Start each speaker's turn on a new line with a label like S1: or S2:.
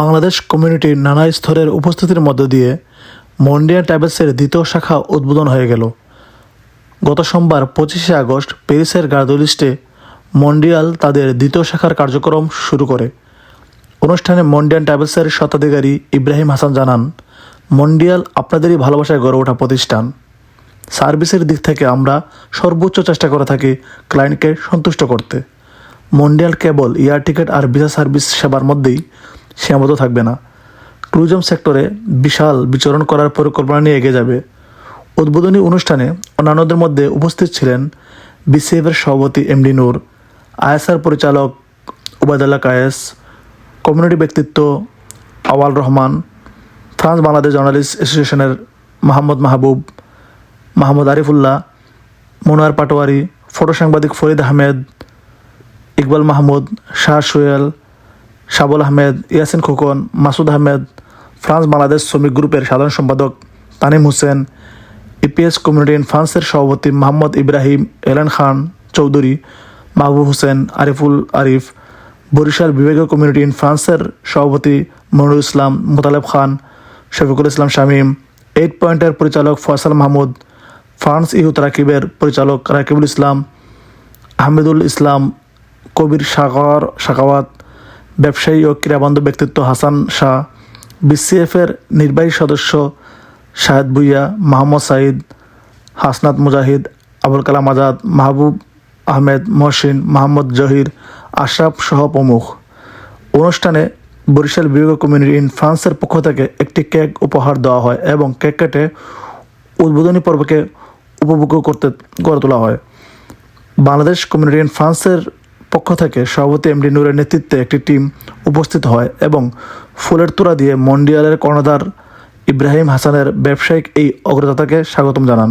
S1: বাংলাদেশ কমিউনিটির নানা স্তরের উপস্থিতির মধ্য দিয়ে মন্ডিয়া ট্রাভেলসের দ্বিতীয় শাখা উদ্বোধন হয়ে গেল। গত সোমবার পঁচিশে আগস্ট প্যারিসের গার্দোলিস্টে মন্ডিয়াল তাদের দ্বিতীয় শাখার কার্যক্রম শুরু করে। অনুষ্ঠানে মন্ডিয়ান ট্রাভেলসের স্বত্বাধিকারী ইব্রাহিম হাসান জানান, মন্ডিয়াল আপনাদেরই ভালোবাসায় গড়ে ওঠা প্রতিষ্ঠান। সার্ভিসের দিক থেকে আমরা সর্বোচ্চ চেষ্টা করে থাকি ক্লায়েন্টকে সন্তুষ্ট করতে। মন্ডিয়াল কেবল এয়ার টিকিট আর ভিসা সার্ভিস সেবার মধ্যেই সীমাবদ্ধ থাকবে না। ট্যুরিজম সেক্টরে বিশাল বিচরণ করার পরিকল্পনা নিয়ে এগিয়ে যাবে। উদ্বোধনী অনুষ্ঠানে অন্যান্যদের মধ্যে উপস্থিত ছিলেন বিসিএফের সভাপতি এমডি নূর, আইএসআর পরিচালক ওবায়দুল্লাহ কায়েস কমিউনিটি ব্যক্তিত্ব আওয়াল রহমান, ফ্রান্স বাংলাদেশ জার্নালিস্ট অ্যাসোসিয়েশনের মাহমুদ মাহবুব, মাহমুদ আরিফুল্লাহ, মনোয়ার পাটোয়ারি, ফটো সাংবাদিক ফরিদ আহমেদ, ইকবাল মাহমুদ, শাহ সোয়েল শাবুল আহমেদ, ইয়াসিন খোকন, মাসুদ আহমেদ, ফ্রান্স বাংলাদেশ শ্রমিক গ্রুপের সাধারণ সম্পাদক Tanim Hossain, EPS community in ফ্রান্সের সভাপতি মোহাম্মদ ইব্রাহিম এলান খান চৌধুরী, মাহবুব হোসেন, আরিফুল আরিফ, বরিশাল বিভাগীয় কমিউনিটি ইন ফ্রান্সের সভাপতি মনুর ইসলাম মোতালেব খান, শফিকুল ইসলাম শামীম, এইট পয়েন্টের পরিচালক ফয়সাল মাহমুদ, ফ্রান্স ইহুত রাকিবের পরিচালক রাকিবুল ইসলাম, আহমেদুল ইসলাম, কবির সাগর সাকাওয়াত ব্যবসায়ী ও ক্রীড়াবন্ধ ব্যক্তিত্ব হাসান শাহ বিসিএফের নির্বাহী সদস্য শাহেদ ভুইয়া মোহাম্মদ সাঈদ, হাসনাত মুজাহিদ, আবুল কালাম আজাদ, মাহবুব আহমেদ, মহসিন মোহাম্মদ জহির, আশরাফ সহ প্রমুখ। অনুষ্ঠানে বরিশাল বিভাগীয় কমিউনিটি ইন ফ্রান্সের পক্ষ থেকে একটি কেক উপহার দেওয়া হয় এবং কেক কেটে উদ্বোধনী পর্বকে উপভোগ করতে গড়ে তোলা হয়। বাংলাদেশ কমিউনিটি ইন ফ্রান্সের পক্ষ থেকে সভাপতি এমডি নূরের নেতৃত্বে একটি টিম উপস্থিত হয় এবং ফুলের তোড়া দিয়ে মন্ডিয়ালের কর্ণধার ইব্রাহিম হাসানের ব্যবসায়িক এই অগ্রযাত্রাকে স্বাগতম জানান।